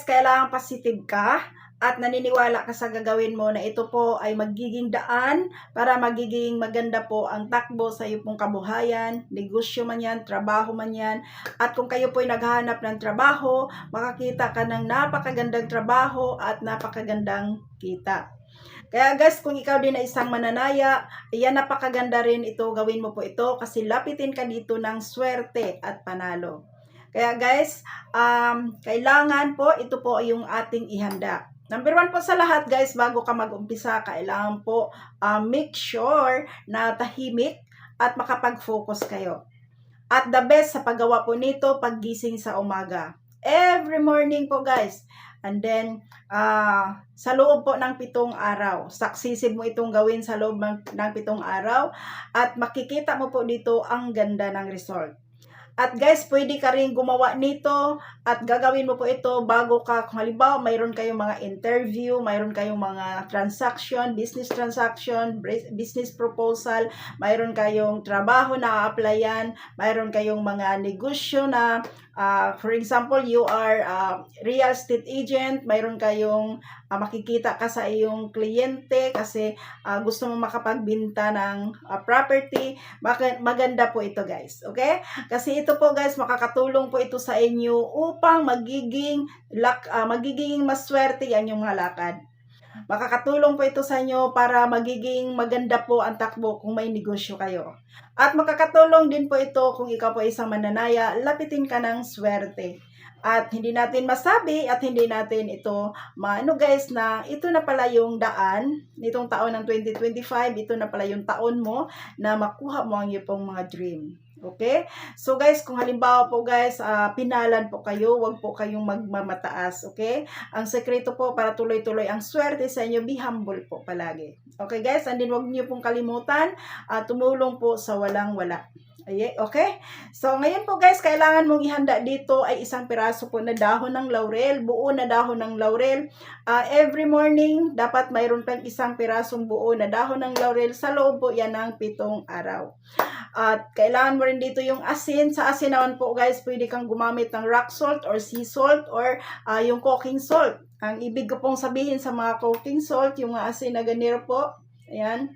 guys, kailangan positive ka at naniniwala ka sa gagawin mo na ito po ay magiging daan para magiging maganda po ang takbo sa iyo pong kabuhayan, negosyo man yan, trabaho man yan. At kung kayo po ay naghahanap ng trabaho, makakita ka ng napakagandang trabaho at napakagandang kita. Kaya guys, kung ikaw din ay isang mananaya, ayan napakaganda rin ito, gawin mo po ito kasi lapitin ka dito ng swerte at panalo. Kaya guys, um, kailangan po, ito po yung ating ihanda. Number one po sa lahat guys, bago ka mag-umpisa, kailangan po uh, make sure na tahimik at makapag-focus kayo. At the best sa paggawa po nito, paggising sa umaga. Every morning po guys. And then, uh, sa loob po ng pitong araw, saksisib mo itong gawin sa loob ng pitong araw at makikita mo po dito ang ganda ng result. At guys, pwede ka rin gumawa nito at gagawin mo po ito bago ka, kung halimbawa mayroon kayong mga interview, mayroon kayong mga transaction, business transaction, business proposal, mayroon kayong trabaho na applyan, mayroon kayong mga negosyo na Uh, for example, you are a real estate agent, mayroon kayong uh, makikita ka sa iyong kliyente kasi uh, gusto mo makapagbinta ng uh, property, maganda po ito guys. Okay? Kasi ito po guys, makakatulong po ito sa inyo upang magiging, lak, uh, magiging maswerte yan yung mga lakad. Makakatulong po ito sa inyo para magiging maganda po ang takbo kung may negosyo kayo. At makakatulong din po ito kung ikaw po isang mananaya, lapitin ka ng swerte. At hindi natin masabi at hindi natin ito maano guys na ito na pala yung daan nitong taon ng 2025, ito na pala yung taon mo na makuha mo ang iyong mga dream. Okay? So guys, kung halimbawa po guys, uh, pinalan po kayo, wag po kayong magmamataas. Okay? Ang sekreto po para tuloy-tuloy ang swerte sa inyo, be humble po palagi. Okay guys? And then wag niyo pong kalimutan, uh, tumulong po sa walang-wala. Okay? So, ngayon po guys, kailangan mong ihanda dito ay isang piraso po na dahon ng laurel, buo na dahon ng laurel. Uh, every morning, dapat mayroon pang isang pirasong buo na dahon ng laurel. Sa loob po yan ng pitong araw. At kailangan mo rin dito yung asin. Sa asin naman po guys, pwede kang gumamit ng rock salt or sea salt or uh, yung cooking salt. Ang ibig ko pong sabihin sa mga cooking salt, yung asin na ganito po, ayan,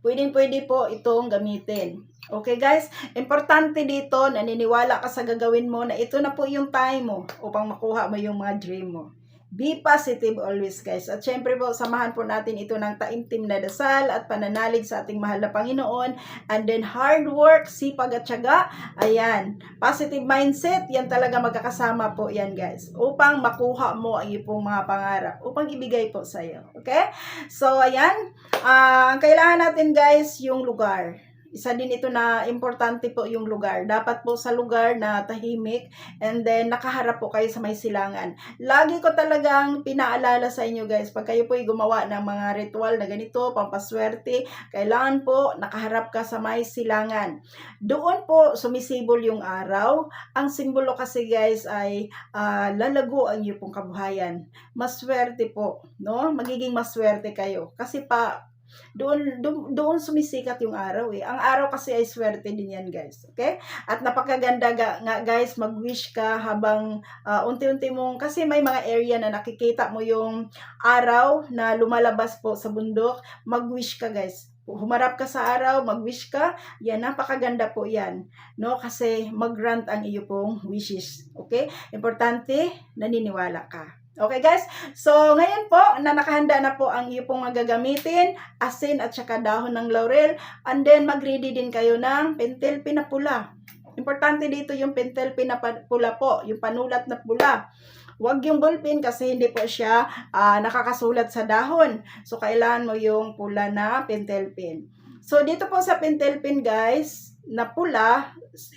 pwedeng pwede po itong gamitin. Okay guys, importante dito, naniniwala ka sa gagawin mo na ito na po yung time mo upang makuha mo yung mga dream mo. Be positive always guys. At syempre po, samahan po natin ito ng taimtim na dasal at pananalig sa ating mahal na Panginoon. And then hard work, sipag at syaga. Ayan. Positive mindset, yan talaga magkakasama po yan guys. Upang makuha mo ang iyong mga pangarap. Upang ibigay po sa iyo. Okay? So ayan. Uh, kailangan natin guys yung lugar isa din ito na importante po yung lugar. Dapat po sa lugar na tahimik and then nakaharap po kayo sa may silangan. Lagi ko talagang pinaalala sa inyo guys, pag kayo po ay gumawa ng mga ritual na ganito, pampaswerte, kailangan po nakaharap ka sa may silangan. Doon po sumisibol yung araw. Ang simbolo kasi guys ay uh, lalago ang iyong pong kabuhayan. Maswerte po, no? Magiging maswerte kayo. Kasi pa doon, doon, doon sumisikat yung araw eh. Ang araw kasi ay swerte din yan guys. Okay? At napakaganda ga, nga guys, mag-wish ka habang uh, unti-unti mong, kasi may mga area na nakikita mo yung araw na lumalabas po sa bundok. Mag-wish ka guys humarap ka sa araw, mag-wish ka, yan, napakaganda po yan. No? Kasi mag-grant ang iyo pong wishes. Okay? Importante, naniniwala ka. Okay guys, so ngayon po na nakahanda na po ang iyo pong magagamitin, asin at saka dahon ng laurel, and then mag-ready din kayo ng pentel pinapula. Importante dito yung pentel pinapula po, yung panulat na pula. Huwag yung ballpen kasi hindi po siya uh, nakakasulat sa dahon. So, kailangan mo yung pula na pentel pen. So, dito po sa pentel pen guys, na pula,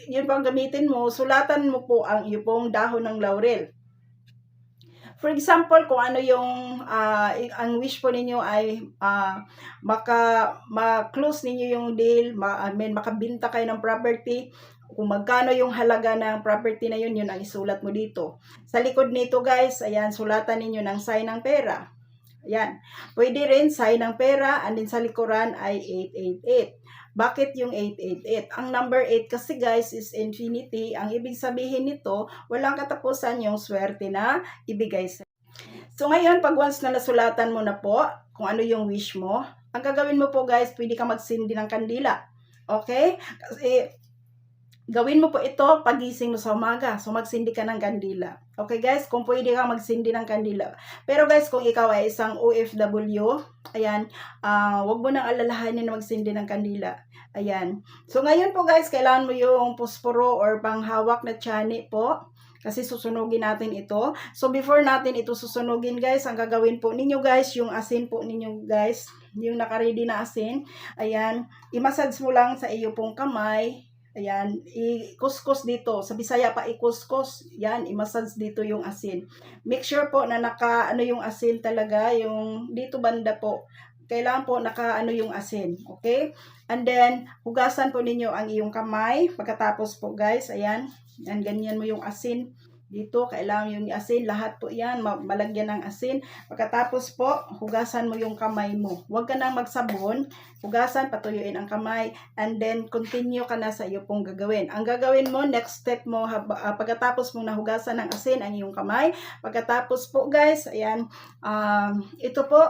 yun pang gamitin mo, sulatan mo po ang iyo pong dahon ng laurel. For example, kung ano yung uh, ang wish po ninyo ay uh, maka ma-close ninyo yung deal, ma, I mean, makabinta kayo ng property, kung magkano yung halaga ng property na yun, yun ang isulat mo dito. Sa likod nito guys, ayan, sulatan ninyo ng sign ng pera. Ayan. Pwede rin sign ng pera and din sa likuran ay 888. Bakit yung 888? Ang number 8 kasi guys is infinity. Ang ibig sabihin nito, walang katapusan yung swerte na ibigay sa So ngayon, pag once na nasulatan mo na po kung ano yung wish mo, ang gagawin mo po guys, pwede ka magsindi ng kandila. Okay? Kasi gawin mo po ito pagising mo sa umaga. So magsindi ka ng kandila. Okay guys, kung pwede ka magsindi ng kandila. Pero guys, kung ikaw ay isang OFW, ayan, ah wag mo nang alalahanin na magsindi ng kandila. Ayan. So ngayon po guys, kailangan mo yung posporo or panghawak na chani po. Kasi susunugin natin ito. So before natin ito susunugin guys, ang gagawin po ninyo guys, yung asin po ninyo guys, yung nakaready na asin. Ayan, i-massage mo lang sa iyo pong kamay. Ayan, i-kuskus dito. Sa Bisaya pa i-kuskus. Yan, i-massage dito yung asin. Make sure po na naka ano yung asin talaga, yung dito banda po. Kailangan po naka ano yung asin, okay? And then hugasan po ninyo ang iyong kamay pagkatapos po guys, ayan. Yan ganyan mo yung asin dito, kailangan yung asin, lahat po yan, ma- malagyan ng asin. Pagkatapos po, hugasan mo yung kamay mo. Huwag ka nang magsabon, hugasan, patuyuin ang kamay, and then continue ka na sa iyo pong gagawin. Ang gagawin mo, next step mo, ah, pagkatapos mong nahugasan ng asin ang iyong kamay, pagkatapos po guys, ayan, um, ito po,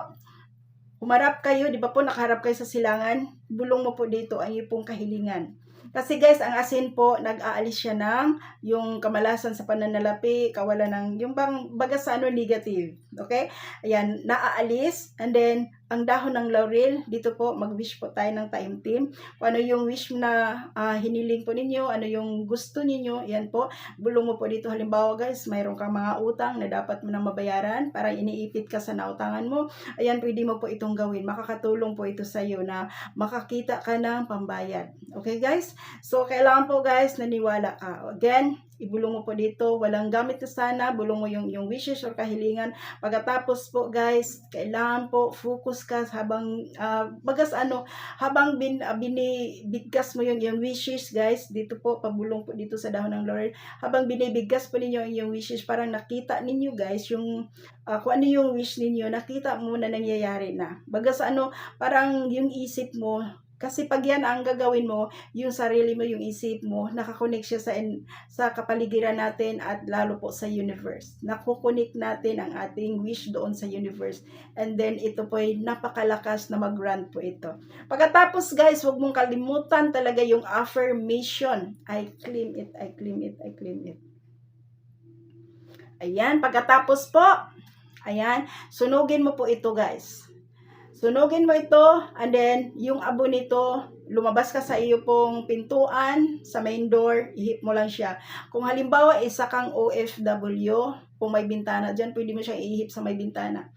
humarap kayo, di ba po nakaharap kayo sa silangan, bulong mo po dito ang iyong kahilingan. Kasi guys, ang asin po, nag-aalis siya ng yung kamalasan sa pananalapi, kawalan ng, yung bang baga sa ano, negative. Okay? Ayan, naaalis. And then, ang dahon ng laurel, dito po, mag-wish po tayo ng taimtim. Kung ano yung wish na ah, hiniling po ninyo, ano yung gusto ninyo, yan po. Bulong mo po dito, halimbawa guys, mayroon kang mga utang na dapat mo nang mabayaran, para iniipit ka sa nautangan mo. Ayan, pwede mo po itong gawin. Makakatulong po ito sa iyo na makakita ka ng pambayad. Okay guys? So, kailangan po guys, naniwala ka. Again, ibulong mo po dito, walang gamit na sana, bulong mo yung, yung wishes or kahilingan. Pagkatapos po guys, kailangan po focus ka habang, uh, bagas ano, habang bin, uh, binibigkas mo yung, yung wishes guys, dito po, pabulong po dito sa dahon ng laurel, habang binibigkas po ninyo yung wishes, parang nakita ninyo guys, yung, uh, kung ano yung wish ninyo, nakita mo na nangyayari na. Bagas ano, parang yung isip mo, kasi pag yan ang gagawin mo, yung sarili mo, yung isip mo, nakakonect siya sa, in, sa kapaligiran natin at lalo po sa universe. Nakukonek natin ang ating wish doon sa universe. And then ito po ay napakalakas na mag-grant po ito. Pagkatapos guys, huwag mong kalimutan talaga yung affirmation. I claim it, I claim it, I claim it. Ayan, pagkatapos po, ayan, sunugin mo po ito guys. Sunugin mo ito, and then, yung abo nito, lumabas ka sa iyo pong pintuan, sa main door, ihip mo lang siya. Kung halimbawa, isa kang OFW, kung may bintana dyan, pwede mo siyang ihip sa may bintana.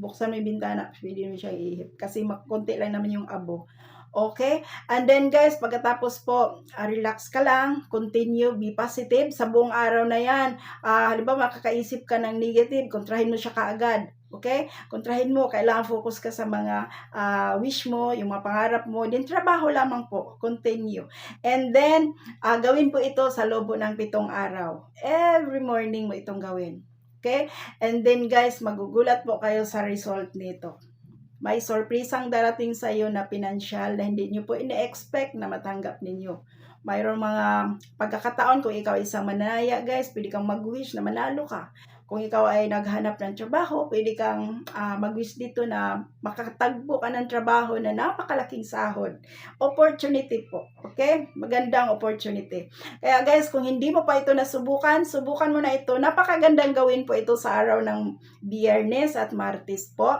Buksan mo yung bintana, pwede mo siyang ihip. Kasi konti lang naman yung abo. Okay? And then guys, pagkatapos po, uh, relax ka lang, continue, be positive. Sa buong araw na yan, uh, halimbawa makakaisip ka ng negative, kontrahin mo siya kaagad. Okay? Kontrahin mo, kailangan focus ka sa mga uh, wish mo, yung mga pangarap mo. Then, trabaho lamang po. Continue. And then, uh, gawin po ito sa lobo ng pitong araw. Every morning mo itong gawin. Okay? And then, guys, magugulat po kayo sa result nito. May sorpresang darating sa iyo na pinansyal na hindi nyo po ine-expect na matanggap ninyo. Mayroong mga pagkakataon kung ikaw isang manaya, guys, pwede kang mag-wish na manalo ka kung ikaw ay naghanap ng trabaho, pwede kang uh, mag-wish dito na makatagbo ka ng trabaho na napakalaking sahod. Opportunity po. Okay? Magandang opportunity. Kaya guys, kung hindi mo pa ito nasubukan, subukan mo na ito. Napakagandang gawin po ito sa araw ng Biyernes at Martes po.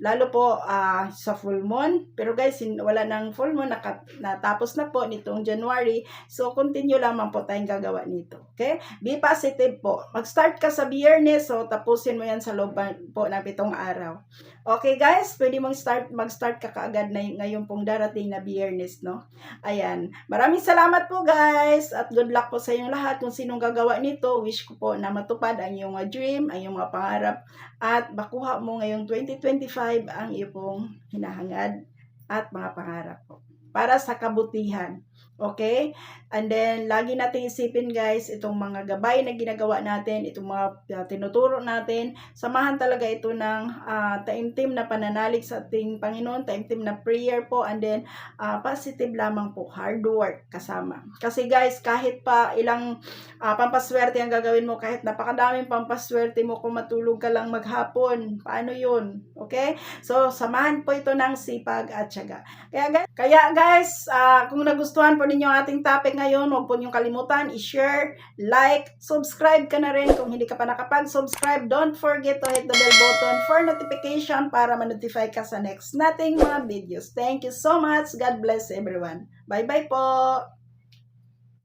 Lalo po uh, sa full moon. Pero guys, wala nang full moon. Nakat natapos na po nitong January. So, continue lamang po tayong gagawa nito. Okay? Be positive po. Mag-start ka sa Biyernes. So, tapusin mo yan sa loob po ng pitong araw. Okay guys, pwede mong start, mag-start ka kaagad na ngayon pong darating na Biyernes, no? Ayan. Maraming salamat po guys at good luck po sa inyong lahat kung sinong gagawa nito. Wish ko po na matupad ang iyong uh, dream, ang iyong mga pangarap at makuha mo ngayong 2025 ang iyong hinahangad at mga pangarap po para sa kabutihan. Okay? And then, lagi natin isipin guys, itong mga gabay na ginagawa natin, itong mga uh, tinuturo natin, samahan talaga ito ng uh, taimtim na pananalig sa ating Panginoon, taimtim na prayer po, and then uh, positive lamang po, hard work kasama. Kasi guys, kahit pa ilang uh, pampaswerte ang gagawin mo, kahit napakadaming pampaswerte mo kung matulog ka lang maghapon, paano yun? Okay? So, samahan po ito ng sipag at syaga. Kaya, guys, kaya guys, uh, kung nagustuhan po ninyo ating topic ngayon, huwag po niyong kalimutan, i-share, like, subscribe ka na rin kung hindi ka pa nakapag-subscribe. Don't forget to hit the bell button for notification para ma-notify ka sa next nating mga videos. Thank you so much. God bless everyone. Bye-bye po!